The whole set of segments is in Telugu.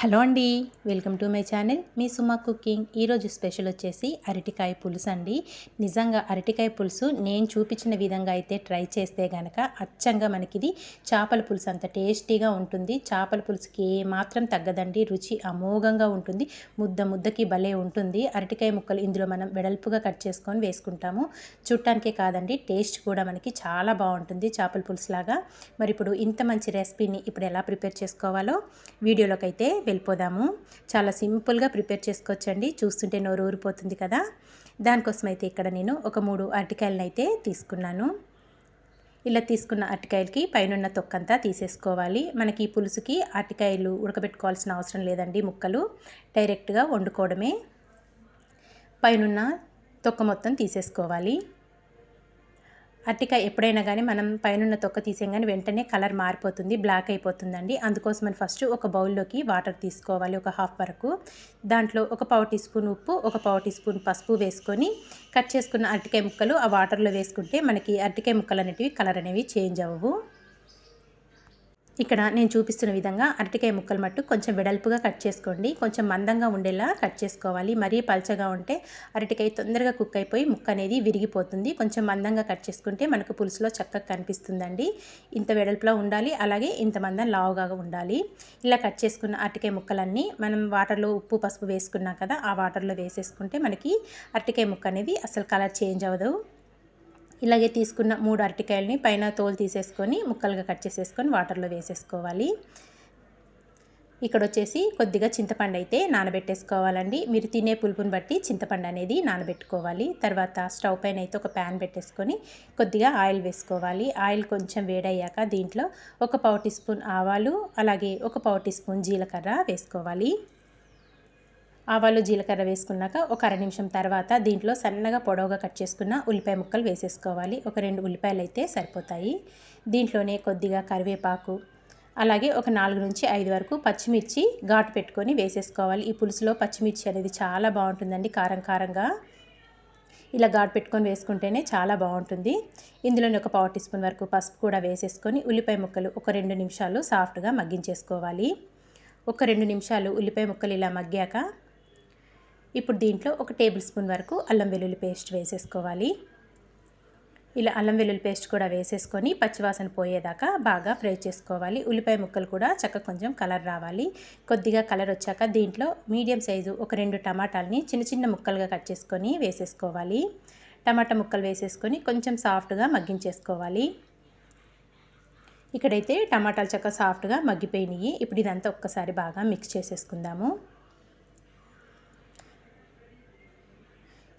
హలో అండి వెల్కమ్ టు మై ఛానల్. మీ సుమా కుకింగ్. ఈరోజు స్పెషల్ వచ్చేసి అరటికాయ పులుసు అండి. నిజంగా అరటికాయ పులుసు నేను చూపించిన విధంగా అయితే ట్రై చేస్తే కనుక అచ్చంగా మనకి ఇది చేపల పులుసు అంత టేస్టీగా ఉంటుంది. చేపల పులుసుకి ఏ మాత్రం తగ్గదండి. రుచి అమోఘంగా ఉంటుంది. ముద్ద ముద్దకి భలే ఉంటుంది. అరటికాయ ముక్కలు ఇందులో మనం వెడల్పుగా కట్ చేసుకొని వేసుకుంటాము. చుట్టానికే కాదండి టేస్ట్ కూడా మనకి చాలా బాగుంటుంది చేపల పులుసు లాగా మరి ఇప్పుడు ఇంత మంచి రెసిపీని ఇప్పుడు ఎలా ప్రిపేర్ చేసుకోవాలో వీడియోలోకి అయితే వెళ్ళిపోదాము. చాలా సింపుల్గా ప్రిపేర్ చేసుకోవచ్చండి. చూస్తుంటే నోరు ఊరిపోతుంది కదా. దానికోసం అయితే ఇక్కడ నేను ఒక మూడు అరటికాయలను అయితే తీసుకున్నాను. ఇలా తీసుకున్న అరటికాయలకి పైనున్న తొక్కంతా తీసేసుకోవాలి. మనకి ఈ పులుసుకి అరటికాయలు ఉడకబెట్టుకోవాల్సిన అవసరం లేదండి ముక్కలు. డైరెక్ట్గా వండుకోవడమే. పైనున్న తొక్క మొత్తం తీసేసుకోవాలి. అట్టికాయ ఎప్పుడైనా కానీ మనం పైన తొక్క తీసేయగానే వెంటనే కలర్ మారిపోతుంది బ్లాక్ అయిపోతుందండి. అందుకోసమని ఫస్ట్ ఒక బౌల్లోకి వాటర్ తీసుకోవాలి ఒక హాఫ్ వరకు. దాంట్లో ఒక పావు టీ స్పూన్ ఉప్పు ఒక పావు టీ స్పూన్ పసుపు వేసుకొని కట్ చేసుకున్న అరటికాయ ముక్కలు ఆ వాటర్లో వేసుకుంటే మనకి అరటికాయ ముక్కలు అనేటివి కలర్ అనేవి చేంజ్ అవ్వవు. ఇక్కడ నేను చూపిస్తున్న విధంగా అరటికాయ ముక్కలు మట్టు కొంచెం వెడల్పుగా కట్ చేసుకోండి. కొంచెం మందంగా ఉండేలా కట్ చేసుకోవాలి. మరీ పల్చగా ఉంటే అరటికాయ తొందరగా కుక్ అయిపోయి ముక్క అనేది విరిగిపోతుంది. కొంచెం మందంగా కట్ చేసుకుంటే మనకు పులుసులో చక్కగా కనిపిస్తుందండి. ఇంత వెడల్పులో ఉండాలి. అలాగే ఇంత మందం లావుగా ఉండాలి. ఇలా కట్ చేసుకున్న అరటికాయ ముక్కలన్నీ మనం వాటర్లో ఉప్పు పసుపు వేసుకున్నాం కదా ఆ వాటర్లో వేసేసుకుంటే మనకి అరటికాయ ముక్క అనేది అసలు కలర్ చేంజ్ అవ్వదు. ఇలాగే తీసుకున్న మూడు అరటికాయలని పైన తోలు తీసేసుకొని ముక్కలుగా కట్ చేసేసుకొని వాటర్లో వేసేసుకోవాలి. ఇక్కడ వచ్చేసి కొద్దిగా చింతపండు అయితే నానబెట్టేసుకోవాలండి. మీరు తినే పులుపుని బట్టి చింతపండు అనేది నానబెట్టుకోవాలి. తర్వాత స్టవ్ పైన అయితే ఒక ప్యాన్ పెట్టేసుకొని కొద్దిగా ఆయిల్ వేసుకోవాలి. ఆయిల్ కొంచెం వేడయ్యాక దీంట్లో ఒక పావు టీ స్పూన్ ఆవాలు అలాగే ఒక పావు టీ స్పూన్ జీలకర్ర వేసుకోవాలి. ఆవాలు జీలకర్ర వేసుకున్నాక ఒక అర నిమిషం తర్వాత దీంట్లో సన్నగా పొడవుగా కట్ చేసుకున్న ఉల్లిపాయ ముక్కలు వేసేసుకోవాలి. ఒక రెండు ఉల్లిపాయలు అయితే సరిపోతాయి. దీంట్లోనే కొద్దిగా కరివేపాకు అలాగే ఒక నాలుగు నుంచి ఐదు వరకు పచ్చిమిర్చి ఘాటు పెట్టుకొని వేసేసుకోవాలి. ఈ పులుసులో పచ్చిమిర్చి అనేది చాలా బాగుంటుందండి కారం కారంగా. ఇలా ఘాటు పెట్టుకొని వేసుకుంటేనే చాలా బాగుంటుంది. ఇందులోనే ఒక పావు టీ స్పూన్ వరకు పసుపు కూడా వేసేసుకొని ఉల్లిపాయ ముక్కలు ఒక రెండు నిమిషాలు సాఫ్ట్గా మగ్గించేసుకోవాలి. ఒక రెండు నిమిషాలు ఉల్లిపాయ ముక్కలు ఇలా మగ్గాక ఇప్పుడు దీంట్లో ఒక టేబుల్ స్పూన్ వరకు అల్లం వెల్లుల్లి పేస్ట్ వేసేసుకోవాలి. ఇలా అల్లం వెల్లుల్లి పేస్ట్ కూడా వేసేసుకొని పచ్చివాసన పోయేదాకా బాగా ఫ్రై చేసుకోవాలి. ఉల్లిపాయ ముక్కలు కూడా చక్కగా కొంచెం కలర్ రావాలి. కొద్దిగా కలర్ వచ్చాక దీంట్లో మీడియం సైజు ఒక రెండు టమాటాలని చిన్న చిన్న ముక్కలుగా కట్ చేసుకొని వేసేసుకోవాలి. టమాటా ముక్కలు వేసేసుకొని కొంచెం సాఫ్ట్గా మగ్గించేసుకోవాలి. ఇక్కడైతే టమాటాలు చక్కగా సాఫ్ట్గా మగ్గిపోయినాయి. ఇప్పుడు ఇదంతా ఒక్కసారి బాగా మిక్స్ చేసేసుకుందాము.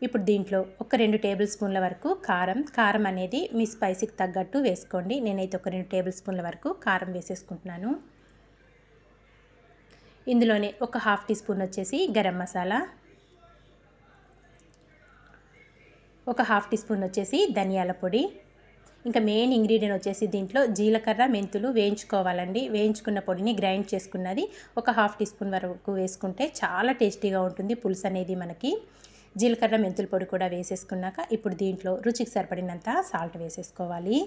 ఇప్పుడు దీంట్లో ఒక రెండు టేబుల్ స్పూన్ల వరకు కారం. కారం అనేది మీ స్పైసీకి తగ్గట్టు వేసుకోండి. నేనైతే ఒక రెండు టేబుల్ స్పూన్ల వరకు కారం వేసేసుకుంటున్నాను. ఇందులోనే ఒక హాఫ్ టీ స్పూన్ వచ్చేసి గరం మసాలా. ఒక హాఫ్ టీ స్పూన్ వచ్చేసి ధనియాల పొడి. ఇంకా మెయిన్ ఇంగ్రీడియంట్ వచ్చేసి దీంట్లో జీలకర్ర మెంతులు వేయించుకోవాలండి. వేయించుకున్న పొడిని గ్రైండ్ చేసుకున్నది ఒక హాఫ్ టీ స్పూన్ వరకు వేసుకుంటే చాలా టేస్టీగా ఉంటుంది పులుసు అనేది మనకి. జీలకర్ర మెంతుల పొడి కూడా వేసేసుకున్నాక ఇప్పుడు దీంట్లో రుచికి సరిపడినంత సాల్ట్ వేసేసుకోవాలి.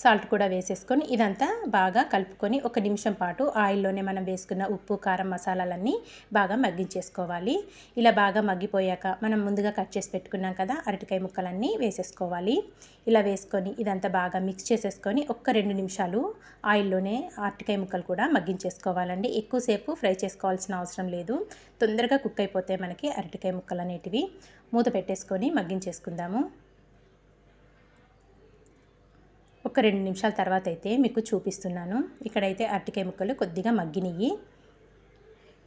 సాల్ట్ కూడా వేసేసుకొని ఇదంతా బాగా కలుపుకొని ఒక నిమిషం పాటు ఆయిల్లోనే మనం వేసుకున్న ఉప్పు కారం మసాలాలన్నీ బాగా మగ్గించేసుకోవాలి. ఇలా బాగా మగ్గిపోయాక మనం ముందుగా కట్ చేసి పెట్టుకున్నాం కదా అరటికాయ ముక్కలన్నీ వేసేసుకోవాలి. ఇలా వేసుకొని ఇదంతా బాగా మిక్స్ చేసేసుకొని ఒక్క రెండు నిమిషాలు ఆయిల్లోనే అరటికాయ ముక్కలు కూడా మగ్గించేసుకోవాలండి. ఎక్కువసేపు ఫ్రై చేసుకోవాల్సిన అవసరం లేదు. తొందరగా కుక్ అయిపోతే మనకి అరటికాయ ముక్కలు అనేటివి మూత పెట్టేసుకొని మగ్గించేసుకుందాము. ఒక రెండు నిమిషాల తర్వాత అయితే మీకు చూపిస్తున్నాను. ఇక్కడైతే అరటికాయ ముక్కలు కొద్దిగా మగ్గినవి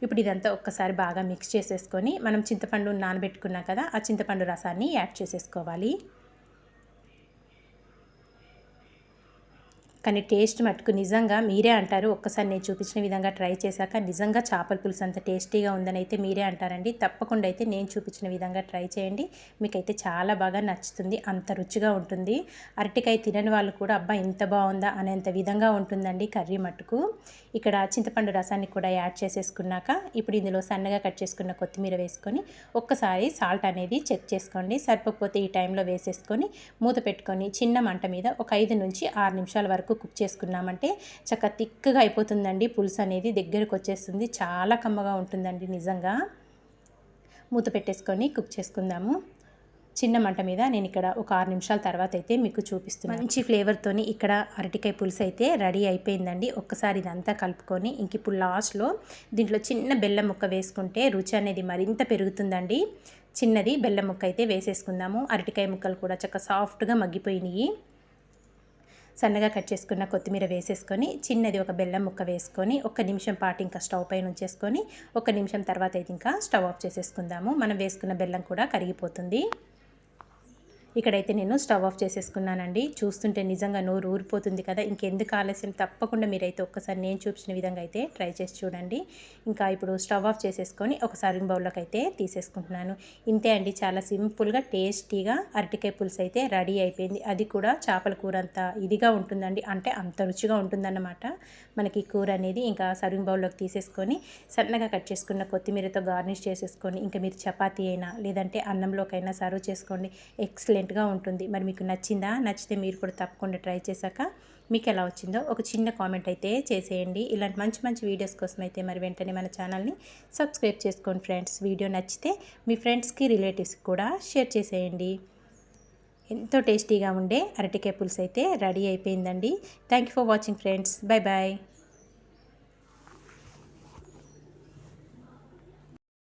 ఇప్పుడు ఇదంతా ఒక్కసారి బాగా మిక్స్ చేసేసుకొని మనం చింతపండు నానబెట్టుకున్నాం కదా ఆ చింతపండు రసాన్ని యాడ్ చేసేసుకోవాలి. కానీ టేస్ట్ మటుకు నిజంగా మీరే అంటారు. ఒక్కసారి నేను చూపించిన విధంగా ట్రై చేశాక నిజంగా చేపల పులుసు అంత టేస్టీగా ఉందని అయితే మీరే అంటారండి. తప్పకుండా అయితే నేను చూపించిన విధంగా ట్రై చేయండి. మీకైతే చాలా బాగా నచ్చుతుంది. అంత రుచిగా ఉంటుంది. అరటికాయ తినని వాళ్ళు కూడా అబ్బా ఇంత బాగుందా? అనేంత విధంగా ఉంటుందండి కర్రీ మట్టుకు ఇక్కడ చింతపండు రసాన్ని కూడా యాడ్ చేసేసుకున్నాక ఇప్పుడు ఇందులో సన్నగా కట్ చేసుకున్న కొత్తిమీర వేసుకొని ఒక్కసారి సాల్ట్ అనేది చెక్ చేసుకోండి. సరిపోకపోతే ఈ టైంలో వేసేసుకొని మూత పెట్టుకొని చిన్న మంట మీద ఒక ఐదు నుంచి ఆరు నిమిషాల వరకు వరకు కుక్ చేసుకున్నామంటే చక్కగా తిక్కగా అయిపోతుందండి. పులుసు అనేది దగ్గరకు వచ్చేస్తుంది. చాలా కమ్మగా ఉంటుందండి నిజంగా. మూత పెట్టేసుకొని కుక్ చేసుకుందాము. చిన్న మంట మీద నేను ఇక్కడ ఒక ఆరు నిమిషాల తర్వాత అయితే మీకు చూపిస్తున్నాను. మంచి ఫ్లేవర్తోని ఇక్కడ అరటికాయ పులుసు అయితే రెడీ అయిపోయిందండి. ఒక్కసారి ఇదంతా కలుపుకొని ఇంక ఇప్పుడు లాస్ట్లో దీంట్లో చిన్న బెల్లం ముక్క వేసుకుంటే రుచి అనేది మరింత పెరుగుతుందండి. చిన్నది బెల్లం ముక్క అయితే వేసేసుకుందాము. అరటికాయ ముక్కలు కూడా చక్కగా సాఫ్ట్గా మగ్గిపోయినాయి. సన్నగా కట్ చేసుకున్న కొత్తిమీర వేసేసుకొని చిన్నది ఒక బెల్లం ముక్క వేసుకొని ఒక నిమిషం పాటు ఇంకా స్టవ్ పైన ఉంచేసుకొని ఒక నిమిషం తర్వాత అయితే ఇంకా స్టవ్ ఆఫ్ చేసేసుకుందాము. మనం వేసుకున్న బెల్లం కూడా కరిగిపోతుంది. ఇక్కడైతే నేను స్టవ్ ఆఫ్ చేసేసుకున్నానండి. చూస్తుంటే నిజంగా నోరు ఊరిపోతుంది కదా. ఇంకెందుకు ఆలస్యం? తప్పకుండా మీరైతే ఒక్కసారి నేను చూపించిన విధంగా అయితే ట్రై చేసి చూడండి. ఇంకా ఇప్పుడు స్టవ్ ఆఫ్ చేసేసుకొని ఒక సర్వింగ్ బౌల్లోకి అయితే తీసేసుకుంటున్నాను. ఇంతే అండి. చాలా సింపుల్గా టేస్టీగా అరటికాయ పులుసు అయితే రెడీ అయిపోయింది. అది కూడా చేపల కూర అంత ఇదిగా ఉంటుందండి. అంటే అంత రుచిగా ఉంటుందన్నమాట. మనకి కూర అనేది ఇంకా సర్వింగ్ బౌల్లోకి తీసేసుకొని సన్నగా కట్ చేసుకున్న కొత్తిమీరతో గార్నిష్ చేసేసుకొని ఇంకా మీరు చపాతీ అయినా లేదంటే అన్నంలోకైనా సర్వ్ చేసుకోండి. ఎక్స్లెంట్ ఎక్సలెంట్గా ఉంటుంది. మరి మీకు నచ్చిందా? నచ్చితే మీరు కూడా తప్పకుండా ట్రై చేశాక మీకు ఎలా వచ్చిందో ఒక చిన్న కామెంట్ అయితే చేసేయండి. ఇలాంటి మంచి మంచి వీడియోస్ కోసం అయితే మరి వెంటనే మన ఛానల్ని సబ్స్క్రైబ్ చేసుకోండి ఫ్రెండ్స్. వీడియో నచ్చితే మీ ఫ్రెండ్స్కి రిలేటివ్స్కి కూడా షేర్ చేసేయండి. ఎంతో టేస్టీగా ఉండే అరటికాయ పులుసు అయితే రెడీ అయిపోయిందండి. Thank you for watching friends. Bye bye